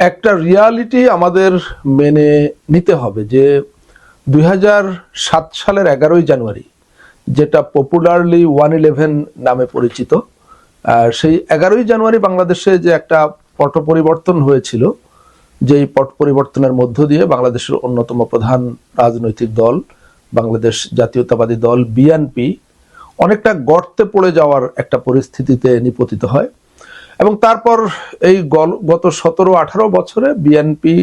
একটা রিয়ালিটি আমাদের মেনে নিতে হবে যে দুই হাজার সাত সালের এগারোই জানুয়ারি, যেটা পপুলারলি ওয়ান ইলেভেন নামে পরিচিত সেই এগারোই জানুয়ারি বাংলাদেশে যে একটা পট পরিবর্তন হয়েছিল, যেই পট পরিবর্তনের মধ্য দিয়ে বাংলাদেশের অন্যতম প্রধান রাজনৈতিক দল, বাংলাদেশ জাতীয়তাবাদী দল বিএনপি অনেকটা গর্তে পড়ে যাওয়ার একটা পরিস্থিতিতে নিপতিত হয়। এবং তারপর এই গত সতেরো, আঠারো বছরে বিএনপি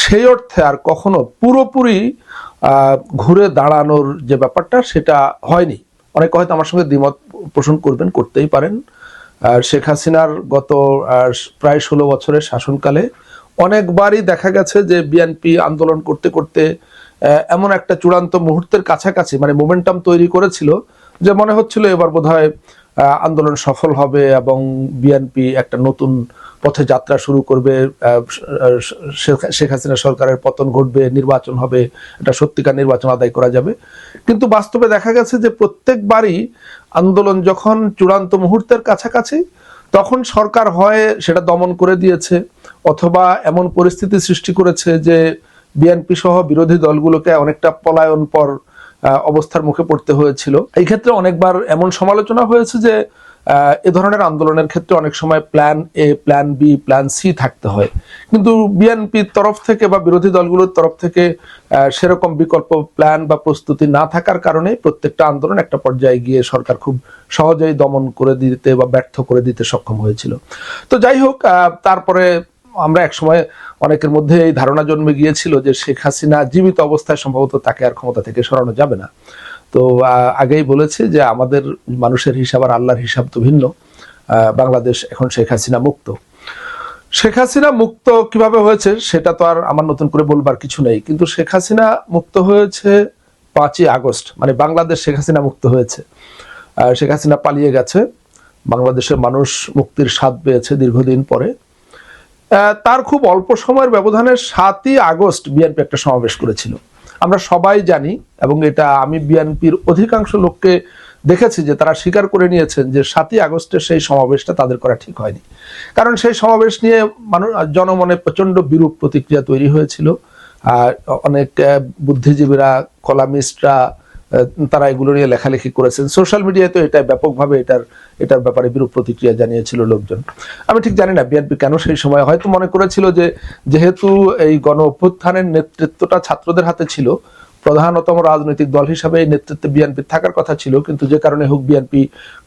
সেই অর্থে আর কখনো পুরোপুরি ঘুরে দাঁড়ানোর যে ব্যাপারটা সেটা হয়নি। অনেকে হয়তো আমার সঙ্গে দ্বিমত পোষণ করবেন, করতেই পারেন। শেখ হাসিনার গত প্রায় ষোলো বছরের শাসনকালে অনেকবারই দেখা গেছে যে বিএনপি আন্দোলন করতে করতে এমন একটা চূড়ান্ত মুহূর্তের কাছাকাছি মানে মোমেন্টাম তৈরি করেছিল যে মনে হচ্ছিল এবার বোধহয় আন্দোলন সফল হবে এবং বিএনপি একটা নতুন পথে যাত্রা শুরু করবে শেখ- হাসিনা সরকারের পতন ঘটবে, নির্বাচন হবে একটা সত্যিকার নির্বাচন আদায় করা যাবে। কিন্তু বাস্তবে দেখা গেছে যে প্রত্যেকবারই আন্দোলন যখন চূড়ান্ত মুহূর্তের কাছাকাছি, তখন সরকার হয় সেটা দমন করে দিয়েছে, অথবা এমন পরিস্থিতি সৃষ্টি করেছে যে বিএনপি সহ বিরোধী দলগুলোকে অনেকটা পলায়ন পর অবস্থার মুখে পড়তে হয়েছিল। এই ক্ষেত্রে অনেকবার এমন সমালোচনা হয়েছে যে এ ধরনের আন্দোলনের ক্ষেত্রে অনেক সময় plan A plan B plan C থাকতে হয়। কিন্তু বিএনপির তরফ থেকে বা বিরোধী দলগুলোর তরফ থেকে সেরকম বিকল্প প্ল্যান বা প্রস্তুতি না থাকার কারণে প্রত্যেকটা আন্দোলন একটা পর্যায়ে গিয়ে সরকার খুব সহজেই দমন করে দিতে বা ব্যর্থ করে দিতে সক্ষম হয়েছিল। তো যাই হোক তারপরে আমরা একসময় অনেকের মধ্যে এই ধারণা জন্মে গিয়েছিল যে শেখ হাসিনা জীবিত অবস্থায় সম্ভবত তাকে আর ক্ষমতা থেকে সরানো যাবে না। তো আগেই বলেছি যে আমাদের মানুষের হিসাব আর আল্লাহর হিসাব তো ভিন্ন। বাংলাদেশ এখন শেখ হাসিনা মুক্ত। শেখ হাসিনা মুক্ত কীভাবে হয়েছে সেটা তো আর আমার নতুন করে বলবার কিছু নেই। কিন্তু শেখ হাসিনা মুক্ত হয়েছে পাঁচই আগস্ট মানে বাংলাদেশ শেখ হাসিনা মুক্ত হয়েছে। শেখ হাসিনা পালিয়ে গেছে। বাংলাদেশের মানুষ মুক্তির স্বাদ পেয়েছে দীর্ঘদিন পরে। তার খুব অল্প সময়ের ব্যবধানে সাতই আগস্ট বিএনপি একটা সমাবেশ করেছিল। আমরা সবাই জানি, এবং এটা আমি বিএনপির অধিকাংশ লোককে দেখেছি যে তারা স্বীকার করে নিয়েছেন যে সাতই আগস্টের সেই সমাবেশটা তাদের করা ঠিক হয়নি। কারণ সেই সমাবেশ নিয়ে মানুষ জনমনে প্রচণ্ড বিরূপ প্রতিক্রিয়া তৈরি হয়েছিল। আর অনেক বুদ্ধিজীবীরা, কলামিস্টরা তারা এগুলো নিয়ে লেখালেখি করেছেন। সোশ্যাল মিডিয়ায় তো এটা ব্যাপকভাবে এটার এটার ব্যাপারে বিরূপ প্রতিক্রিয়া জানিয়েছিল লোকজন। আমি ঠিক জানি না বিএনপি কেন সেই সময় হয়তো মনে করেছিল যে, যেহেতু এই গণ অভ্যুত্থানের নেতৃত্বটা ছাত্রদের হাতে ছিল, প্রধানতম রাজনৈতিক দল হিসাবে এই নেতৃত্বে বিএনপি থাকার কথা ছিল, কিন্তু যে কারণে হোক বিএনপি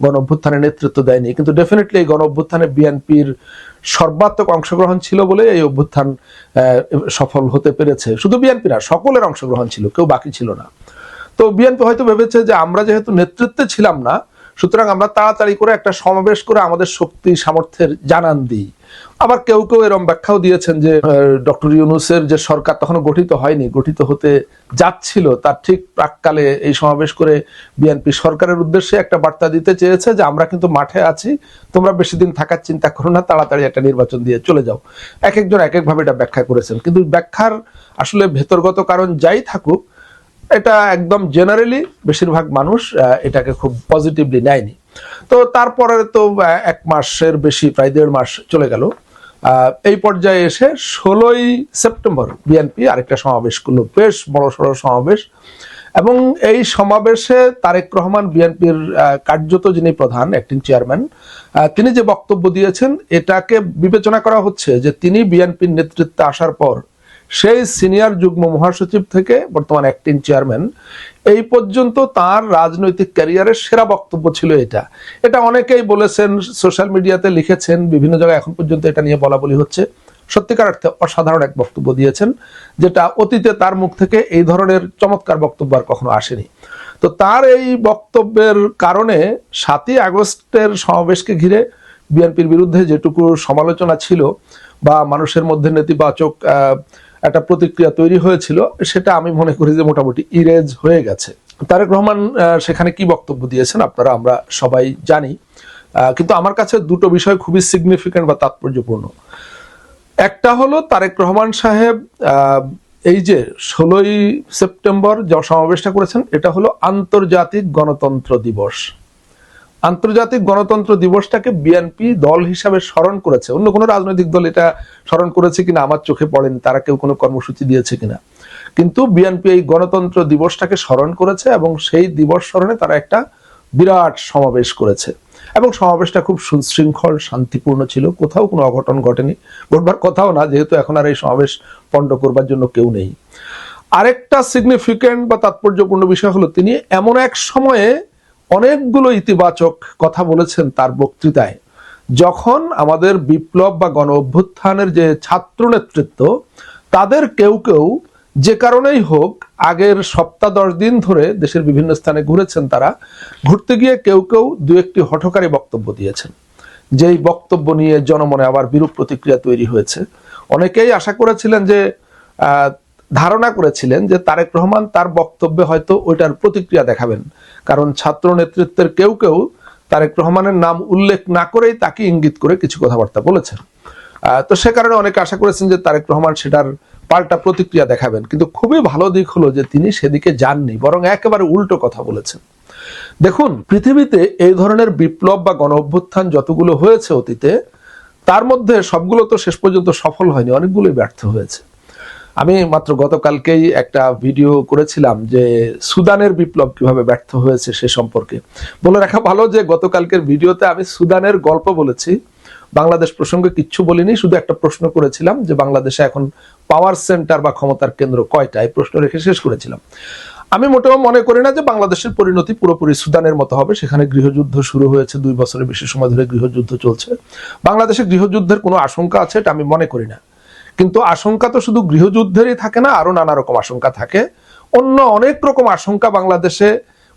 গণ অভ্যুত্থানের নেতৃত্ব দেয়নি। কিন্তু ডেফিনেটলি এই গণ অভ্যুত্থানে বিএনপির সর্বাত্মক অংশগ্রহণ ছিল বলে এই অভ্যুত্থান সফল হতে পেরেছে। শুধু বিএনপি না, সকলের অংশগ্রহণ ছিল, কেউ বাকি ছিল না। তো বিএনপি হয়তো ভেবেছে যে আমরা যেহেতু নেতৃত্বে ছিলাম না, সুতরাং আমরা তাড়াতাড়ি করে একটা সমাবেশ করে আমাদের শক্তি, সামর্থ্যের জানান দিই। আবার কেউ কেউ এরম ব্যাখ্যাও দিয়েছেন যে ডক্টর ইউনুসের যে সরকার তখনও গঠিত হয়নি, গঠিত হতে যাচ্ছিল। তার ঠিক প্রাককালে এই সমাবেশ করে বিএনপি সরকারের উদ্দেশ্যে একটা বার্তা দিতে চেয়েছে যে, আমরা কিন্তু মাঠে আছি, তোমরা বেশি দিন থাকার চিন্তা করো না, তাড়াতাড়ি একটা নির্বাচন দিয়ে চলে যাও। এক একজন এক একভাবে এটা ব্যাখ্যা করেছেন। কিন্তু ব্যাখ্যার আসলে ভেতরগত কারণ যাই থাকুক এটা একদম জেনারেলি বেশিরভাগ মানুষ এটাকে খুব পজিটিভলি নেয়নি। তো তারপরে তো এক মাসের বেশি, প্রায় দেড় মাস চলে গেল। এই পর্যায়ে এসে ষোলোই সেপ্টেম্বর বিএনপি আরেকটা সমাবেশ করল, বেশ বড় সড়ো সমাবেশ। এবং এই সমাবেশে তারেক রহমান বিএনপির কার্যত যিনি প্রধান অ্যাক্টিং চেয়ারম্যান তিনি যে বক্তব্য দিয়েছেন, এটাকে বিবেচনা করা হচ্ছে যে তিনি বিএনপির নেতৃত্বে আসার পর সেই সিনিয়র যুগ্ম মহাসচিব থেকে বর্তমান অ্যাক্টিং চেয়ারম্যান এই পর্যন্ত তার রাজনৈতিক ক্যারিয়ারের সেরা বক্তব্য ছিল এটা। এটা অনেকেই বলেছেন সোশ্যাল মিডিয়াতে লিখেছেন, বিভিন্ন জায়গায় এখন পর্যন্ত এটা নিয়ে বলা বলি হচ্ছে। সত্যিকার অর্থে অসাধারণ এক বক্তব্য দিয়েছেন, যেটা অতীতে তার মুখ থেকে এই ধরনের চমৎকার বক্তব্য আর কখনো আসেনি। তো তার এই বক্তব্যের কারণে সাতই আগস্টের সমাবেশকে ঘিরে বিএনপির বিরুদ্ধে যেটুকু সমালোচনা ছিল বা মানুষের মধ্যে নেতিবাচক একটা প্রতিক্রিয়া তৈরি হয়েছিল, সেটা আমি মনে করি যে মোটামুটি ইরেজ হয়ে গেছে। তারেক রহমান সেখানে কি বক্তব্য দিয়েছেন আপনারা, আমরা সবাই জানি। কিন্তু আমার কাছে দুটো বিষয় খুবই সিগনিফিক্যান্ট বা তাৎপর্যপূর্ণ। একটা হলো তারেক রহমান সাহেব এই যে ষোলোই সেপ্টেম্বর যে সমাবেশটা করেছেন, এটা হলো আন্তর্জাতিক গণতন্ত্র দিবস। আন্তর্জাতিক গণতন্ত্র দিবসটাকে বিএনপি দল হিসাবে স্মরণ করেছে। অন্য কোনো রাজনৈতিক দল এটা স্মরণ করেছে কিনা, আমার চোখে পড়েনি, তারা কেউ কোনো কর্মসূচি দিয়েছে কিনা। কিন্তু বিএনপি এই গণতন্ত্র দিবসটাকে স্মরণ করেছে এবং সেই দিবস স্মরণে তারা একটা বিরাট সমাবেশ করেছে। এবং সমাবেশটা খুব সুশৃঙ্খল, শান্তিপূর্ণ ছিল, কোথাও কোনো অঘটন ঘটেনি। ঘটবার কথাও না, যেহেতু এখন আর এই সমাবেশ পণ্ড করবার জন্য কেউ নেই। আরেকটা সিগনিফিকেন্ট বা তাৎপর্যপূর্ণ বিষয় হলো, তিনি এমন এক সময়ে অনেকগুলো ইতিবাচক কথা বলেছেন তার বক্তৃতায়। যখন আমাদের বিপ্লব বা গণ অভ্যুত্থানের যে ছাত্র নেতৃত্ব, তাদের কেউ কেউ যে কারণেই হোক আগের সপ্তাহ দশ দিন ধরে দেশের বিভিন্ন স্থানে ঘুরেছেন তারা, ঘুরতে গিয়ে কেউ কেউ দু একটি হঠকারী বক্তব্য দিয়েছেন। যেই বক্তব্য নিয়ে জনমনে আবার বিরূপ প্রতিক্রিয়া তৈরি হয়েছে। অনেকেই আশা করেছিলেন যে ধারণা করেছিলেন যে তারেক রহমান তার বক্তব্যে হয়তো ওইটার প্রতিক্রিয়া দেখাবেন। কারণ ছাত্র নেতৃত্বের কেউ কেউ তারেক রহমানের নাম উল্লেখ না করেই তাকে ইঙ্গিত করে কিছু কথাবার্তা বলেছেন। তো সে কারণে অনেকে আশা করেছেন যে তারেক রহমান সেটার পাল্টা প্রতিক্রিয়া দেখাবেন। কিন্তু খুবই ভালো দিক হলো যে তিনি সেদিকে যাননি, বরং একেবারে উল্টো কথা বলেছেন। দেখুন, পৃথিবীতে এই ধরনের বিপ্লব বা গণ অভ্যুত্থান যতগুলো হয়েছে অতীতে, তার মধ্যে সবগুলো তো শেষ পর্যন্ত সফল হয়নি, অনেকগুলোই ব্যর্থ হয়েছে। আমি মাত্র গতকালকেই একটা ভিডিও করেছিলাম যে সুদানের বিপ্লব কীভাবে ব্যর্থ হয়েছে সে সম্পর্কে। বলে রাখা ভালো যে গতকালকের ভিডিওতে আমি সুদানের গল্প বলেছি। বাংলাদেশ প্রসঙ্গে কিচ্ছু বলিনি, শুধু একটা প্রশ্ন করেছিলাম যে বাংলাদেশে এখন পাওয়ার সেন্টার বা ক্ষমতার কেন্দ্র কয়টা? এই প্রশ্ন রেখে শেষ করেছিলাম। আমি মোটেও মনে করি না যে বাংলাদেশের পরিণতি পুরোপুরি সুদানের মতো হবে। সেখানে গৃহযুদ্ধ শুরু হয়েছে, দুই বছরের বেশি সময় ধরে গৃহযুদ্ধ চলছে। বাংলাদেশে গৃহযুদ্ধের কোনো আশঙ্কা আছে এটা আমি মনে করি না। কিন্তু আশঙ্কা তো শুধু গৃহযুদ্ধেরই থাকে না, আরও নানা রকম আশঙ্কা থাকে। অন্য অনেক রকম আশঙ্কা বাংলাদেশে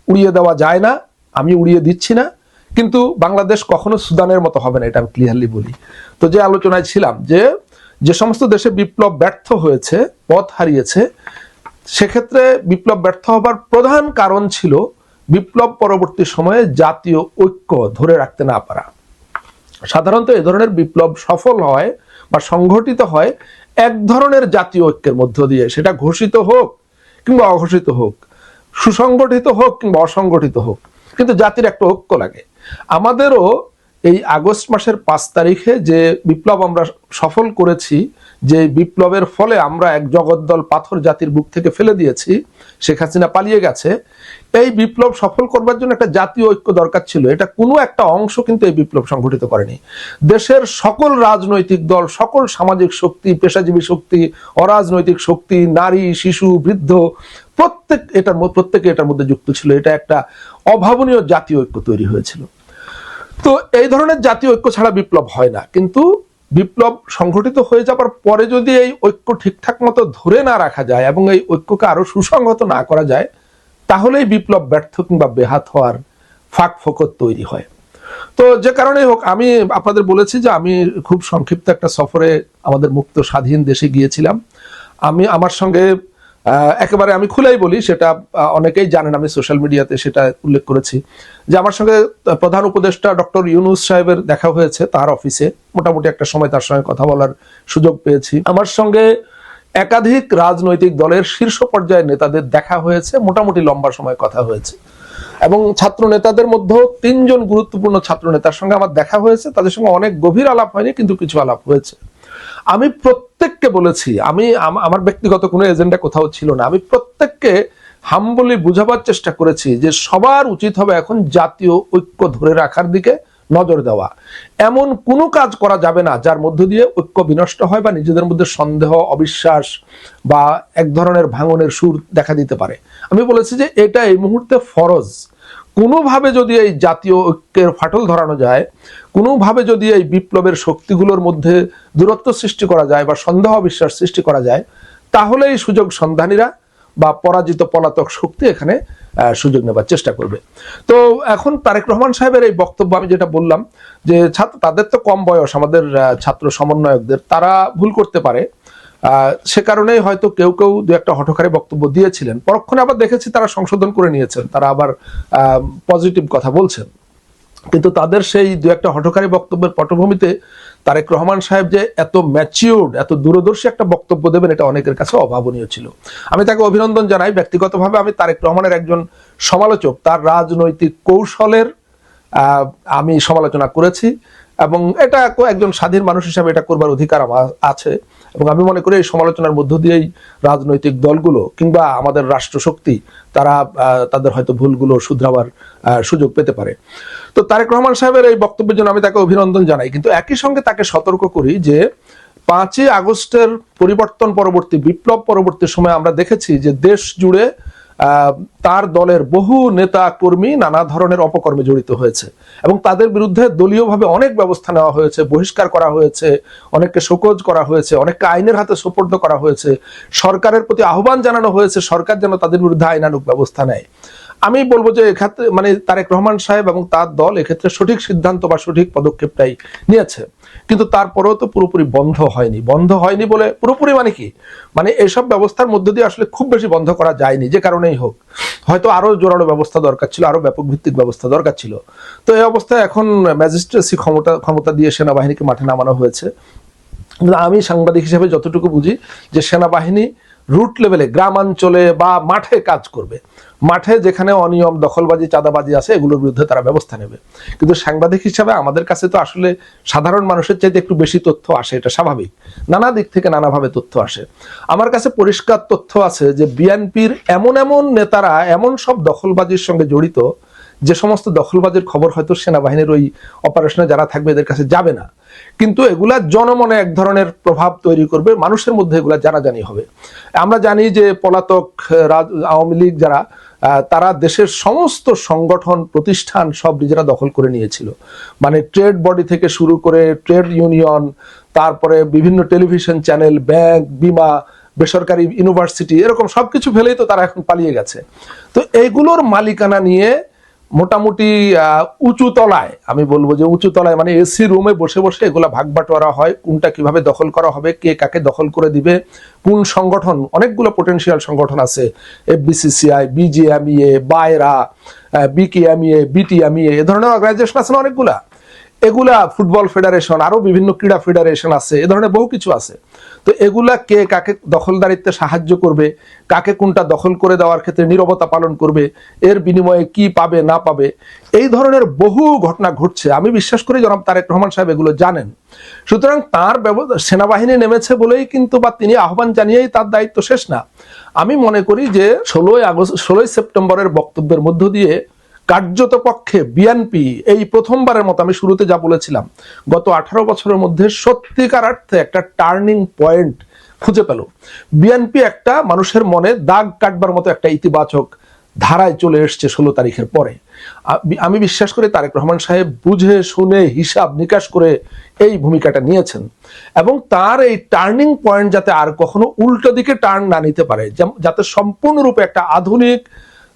উড়িয়ে দেওয়া যায় না, আমি উড়িয়ে দিচ্ছি না। কিন্তু বাংলাদেশ কখনো সুদানের মতো হবে না, এটা আমি ক্লিয়ারলি বলি। তো যে আলোচনায় ছিলাম যে যে সমস্ত দেশে বিপ্লব ব্যর্থ হয়েছে, পথ হারিয়েছে, সেক্ষেত্রে বিপ্লব ব্যর্থ হবার প্রধান কারণ ছিল বিপ্লব পরবর্তী সময়ে জাতীয় ঐক্য ধরে রাখতে না পারা। সাধারণত এ ধরনের বিপ্লব সফল হয় বা সংঘটিত হয় এক ধরনের জাতীয় ঐক্যের মধ্য দিয়ে। সেটা ঘোষিত হোক কিংবা অঘোষিত হোক, সুসংগঠিত হোক কিংবা অসংগঠিত হোক, কিন্তু জাতির একটা ঐক্য লাগে। আমাদেরও এই আগস্ট মাসের পাঁচ তারিখে যে বিপ্লব আমরা সফল করেছি, যে বিপ্লবের ফলে আমরা এক জগদ্দল পাথর জাতির বুক থেকে ফেলে দিয়েছি, শেখ হাসিনা পালিয়ে গেছে এই বিপ্লব সফল করবার জন্য একটা জাতীয় ঐক্য দরকার ছিল। এটা কোনো একটা অংশ কিন্তু এই বিপ্লব সংগঠিত করেনি। দেশের সকল রাজনৈতিক দল, সকল সামাজিক শক্তি, পেশাজীবী শক্তি, অরাজনৈতিক শক্তি, নারী, শিশু, বৃদ্ধ, প্রত্যেক এটার প্রত্যেকে এটার মধ্যে যুক্ত ছিল। এটা একটা অভাবনীয় জাতীয় ঐক্য তৈরি হয়েছিল। তো এই ধরনের জাতীয় ঐক্য ছাড়া বিপ্লব হয় না। কিন্তু বিপ্লব সংঘটিত হয়ে যাবার পরে যদি এই ঐক্য ঠিকঠাক মতো ধরে না রাখা যায় এবং এই ঐক্যকে আরও সুসংহত না করা যায় তাহলেই বিপ্লব ব্যর্থ কিংবা বেহাত হওয়ার ফাঁক ফোকর তৈরি হয়। তো যে কারণেই হোক, আমি আপনাদের বলেছি যে আমি খুব সংক্ষিপ্ত একটা সফরে আমাদের মুক্ত স্বাধীন দেশে গিয়েছিলাম। আমি, আমার সঙ্গে একেবারে আমি খুলেই বলি, সেটা অনেকেই জানেন, আমি সোশ্যাল মিডিয়াতে সেটা উল্লেখ করেছি যে আমার সঙ্গে প্রধান উপদেষ্টা ডক্টর ইউনুস সাহেবের দেখা হয়েছে, তার অফিসে। মোটামুটি একটা সময় তার সঙ্গে কথা বলার সুযোগ পেয়েছি। আমার সঙ্গে একাধিক রাজনৈতিক দলের শীর্ষ পর্যায়ের নেতাদের দেখা হয়েছে, মোটামুটি লম্বা সময় কথা হয়েছে। এবং ছাত্র নেতাদের মধ্যেও তিনজন গুরুত্বপূর্ণ ছাত্র নেতার সঙ্গে আমার দেখা হয়েছে। তাদের সঙ্গে অনেক গভীর আলাপ হয়নি, কিন্তু কিছু আলাপ হয়েছে। আমি প্রত্যেককে বলেছি, আমি আমার ব্যক্তিগত কোনো এজেন্ডা কোথাও ছিল না। আমি প্রত্যেককে হাম্বলি বুঝাবার চেষ্টা করেছি যে সবার উচিত হবে এখন জাতীয় ঐক্য ধরে রাখার দিকে। নজর দেওয়া। এমন কোনো কাজ করা যাবে না যার মধ্য দিয়ে ঐক্য বিনষ্ট হয় বা নিজেদের মধ্যে সন্দেহ, অবিশ্বাস বা এক ধরনের ভাঙনের সুর দেখা দিতে পারে। আমি বলেছি যে এটা এই মুহূর্তে ফরজ। কোনোভাবে যদি এই জাতীয় ঐক্যের ফাটল ধরানো যায়, কোনোভাবে যদি এই বিপ্লবের শক্তিগুলোর মধ্যে দূরত্ব সৃষ্টি করা যায় বা সন্দেহ বিশ্বাস সৃষ্টি করা যায়, তাহলে এই সুযোগ সন্ধানীরা বা পরাজিত পলাতক শক্তি এখানে সুযোগ নেবার চেষ্টা করবে। তো এখন তারেক রহমান সাহেবের এই বক্তব্য আমি যেটা বললাম যে ছাত্র, তাদের তো কম বয়স, আমাদের ছাত্র সমন্বয়কদের, তারা ভুল করতে পারে। সে কারণেই হয়তো কেউ কেউ দু একটা হঠকারী বক্তব্য দিয়েছিলেন। পরক্ষণে আবার দেখেছি তারা সংশোধন করে নিয়েছেন, তারা আবার পজিটিভ কথা বলছেন। কিন্তু তাদের সেই দু একটা হঠকারী বক্তব্যের পটভূমিতে তারেক রহমান সাহেব যে এত ম্যাচিউর্ড এত দূরদর্শী একটা বক্তব্য দেবেন, এটা অনেকের কাছে অভাবনীয় ছিল। আমি তাকে অভিনন্দন জানাই। ব্যক্তিগতভাবে আমি তারেক রহমানের একজন সমালোচক। তার রাজনৈতিক কৌশলের আমি সমালোচনা করেছি। এবং এটা একজন স্বাধীন মানুষ হিসাবে এটা করবার অধিকার আমার আছে। এবং আমি মনে করি এই সমালোচনার মধ্য দিয়েই রাজনৈতিক দলগুলো কিংবা আমাদের রাষ্ট্রশক্তি, তারা তাদের হয়তো ভুলগুলো শুধরাবার সুযোগ পেতে পারে। তো তারেক রহমান সাহেবের এই বক্তব্যের জন্য আমি তাকে অভিনন্দন জানাই। কিন্তু একই সঙ্গে তাকে সতর্ক করি যে, পাঁচই আগস্টের পরিবর্তন পরবর্তী বিপ্লব পরবর্তী সময় আমরা দেখেছি যে দেশ জুড়ে তার দলের বহু নেতা, কর্মী নানা ধরনের অপকর্মে জড়িত হয়েছে এবং তাদের বিরুদ্ধে দলীয়ভাবে অনেক ব্যবস্থা নেওয়া হয়েছে, বহিষ্কার করা হয়েছে, অনেককে শোকজ করা হয়েছে, অনেককে আইনের হাতে সোপর্দ করা হয়েছে। সরকারের প্রতি আহ্বান জানানো হয়েছে, সরকার যেন তাদের বিরুদ্ধে আইনানুক ব্যবস্থা নেয়। আমি বলব যে এক্ষেত্রে মানে তারেক রহমান সাহেব এবং তার দল এক্ষেত্রে সঠিক সিদ্ধান্ত বা সঠিক পদক্ষেপটাই নিয়েছে। কিন্তু তারপরেও তো পুরোপুরি বন্ধ হয়নি। বন্ধ হয়নি বলে পুরোপুরি মানে কি? মানে এসব ব্যবস্থার মধ্যে দিয়ে আসলে খুব বেশি বন্ধ করা যায়নি, যে কারণেই হোক। হয়তো আরও জোরালো ব্যবস্থা দরকার ছিল, আরও ব্যাপক ভিত্তিক ব্যবস্থা দরকার ছিল। তো এই অবস্থায় এখন ম্যাজিস্ট্রেসি ক্ষমতা ক্ষমতা দিয়ে সেনাবাহিনীকে মাঠে নামানো হয়েছে। আমি সাংবাদিক হিসেবে যতটুকু বুঝি যে সেনাবাহিনী রুট লেভেলে, গ্রামাঞ্চলে বা মাঠে কাজ করবে। মাঠে যেখানে অনিয়ম, দখলবাজি, চাঁদাবাজি আছে, এগুলোর বিরুদ্ধে তারা ব্যবস্থা নেবে। কিন্তু সাংবাদিক হিসাবে আমাদের কাছে তো আসলে সাধারণ মানুষের চাইতে একটু বেশি তথ্য আসে, এটা স্বাভাবিক। নানা দিক থেকে নানাভাবে তথ্য আসে। আমার কাছে পরিষ্কার তথ্য আছে যে বিএনপির এমন এমন নেতারা, এমন সব দখলবাজির সঙ্গে জড়িত, যে সমস্ত দখলবাজির খবর হয়তো সেনাবাহিনীর ওই অপারেশনে যারা থাকবে এদের কাছে যাবে না। কিন্তু এগুলা জনমনে এক ধরনের প্রভাব তৈরি করবে, মানুষের মধ্যে এগুলা জানাজানি হবে। আমরা জানি যে পলাতক, রাজ- আওয়ামী লীগ যারা তারা দেশের সমস্ত সংগঠন, প্রতিষ্ঠান সব নিজেরা দখল করে নিয়েছিল। মানে ট্রেড বডি থেকে শুরু করে ট্রেড ইউনিয়ন, তারপরে বিভিন্ন টেলিভিশন চ্যানেল, ব্যাংক, বিমা, বেসরকারি ইউনিভার্সিটি, এরকম সবকিছু ফেলেই তো তারা এখন পালিয়ে গেছে। তো এইগুলোর মালিকানা নিয়ে মোটামুটি উঁচু তলায়, আমি বলব যে উঁচু তলায় মানে এসি রুমে বসে বসে এগুলো ভাগ বাটোয়ারা হয়, কোনটা কীভাবে দখল করা হবে, কে কাকে দখল করে দিবে, কোন সংগঠন, অনেকগুলো পোটেন্সিয়াল সংগঠন আছে FBCCI BGMEA BAIRA BKMEA BTMEA এ ধরনের অর্গানাইজেশন আছে না অনেকগুলা? এগুলা ফুটবল ফেডারেশন আরও বিভিন্ন ক্রীড়া ফেডারেশন আছে, এ ধরনের বহু কিছু আছে। তো এগুলা কে কাকে দখলদারিত্বে সাহায্য করবে, কাকে কোনটা দখল করে দেওয়ার ক্ষেত্রে নীরবতা পালন করবে, এর বিনিময়ে কি পাবে, না পাবে, এই ধরনের বহু ঘটনা ঘটছে। আমি বিশ্বাস করি জনাব তারেক রহমান সাহেব এগুলো জানেন। সুতরাং তার সেনাবাহিনী নেমেছে বলেই কিন্তু বা তিনি আহ্বান জানিয়েই তার দায়িত্ব শেষ না। আমি মনে করি যে ষোলোই আগস্ট, ষোলোই সেপ্টেম্বরের বক্তব্যের মধ্য দিয়ে কার্যত পক্ষে বিএনপি এই প্রথমবারের মতো আমি শুরুতে যা বলেছিলাম, গত আঠারো বছরের মধ্যে সত্যিকার অর্থে একটা টার্নিং পয়েন্ট খুঁজে পেল। বিএনপি একটা মানুষের মনে দাগ কাটবার মতো একটা ইতিবাচক ধারায় চলে এসছে ষোলো তারিখের পরে। আমি- বিশ্বাস করি তারেক রহমান সাহেব বুঝে শুনে হিসাব নিকাশ করে এই ভূমিকাটা নিয়েছেন। এবং তার এই টার্নিং পয়েন্ট যাতে আর কখনো উল্টো দিকে টার্ন না নিতে পারে যাতে সম্পূর্ণরূপে একটা আধুনিক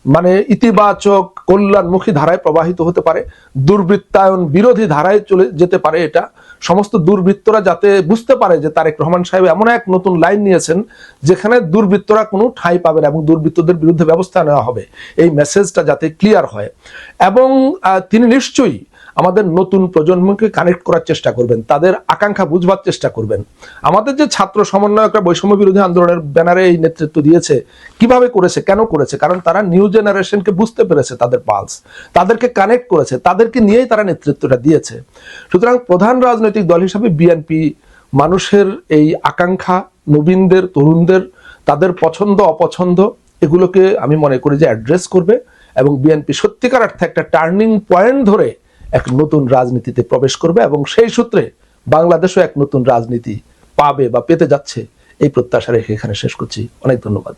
মানে ইতিবাচক কল্যাণমুখী ধারায় প্রবাহিত হতে পারে, দুর্বৃত্তায়ন বিরোধী ধারায় চলে যেতে পারে এটা। সমস্ত দুর্বৃত্তরা যাতে বুঝতে পারে যে তারেক রহমান সাহেব এমন এক নতুন লাইন নিয়েছেন, যেখানে দুর্বৃত্তরা কোনো ঠাঁই পাবে না এবং দুর্বৃত্তদের বিরুদ্ধে ব্যবস্থা নেওয়া হবে। এই মেসেজটা যাতে ক্লিয়ার হয়। এবং তিনি নিশ্চয়ই আমাদের নতুন প্রজন্মকে কানেক্ট করার চেষ্টা করবেন, তাদের আকাঙ্ক্ষা বুঝবার চেষ্টা করবেন। আমাদের যে ছাত্র সমন্বয়করা বৈষম্য বিরোধী আন্দোলনের ব্যানারে এই নেতৃত্ব দিয়েছে, কীভাবে করেছে, কেন করেছে? কারণ তারা নিউ জেনারেশনকে বুঝতে পেরেছে তাদের পালস তাদেরকে কানেক্ট করেছে, তাদেরকে নিয়েই তারা নেতৃত্বটা দিয়েছে। সুতরাং প্রধান রাজনৈতিক দল হিসাবে বিএনপি মানুষের এই আকাঙ্ক্ষা, নবীনদের, তরুণদের, তাদের পছন্দ, অপছন্দ, এগুলোকে আমি মনে করি যে অ্যাড্রেস করবে এবং বিএনপি সত্যিকার অর্থে একটা টার্নিং পয়েন্ট ধরে এক নতুন রাজনীতিতে প্রবেশ করবে এবং সেই সূত্রে বাংলাদেশও এক নতুন রাজনীতি পাবে বা পেতে যাচ্ছে। এই প্রত্যাশা রেখে এখানে শেষ করছি। অনেক ধন্যবাদ।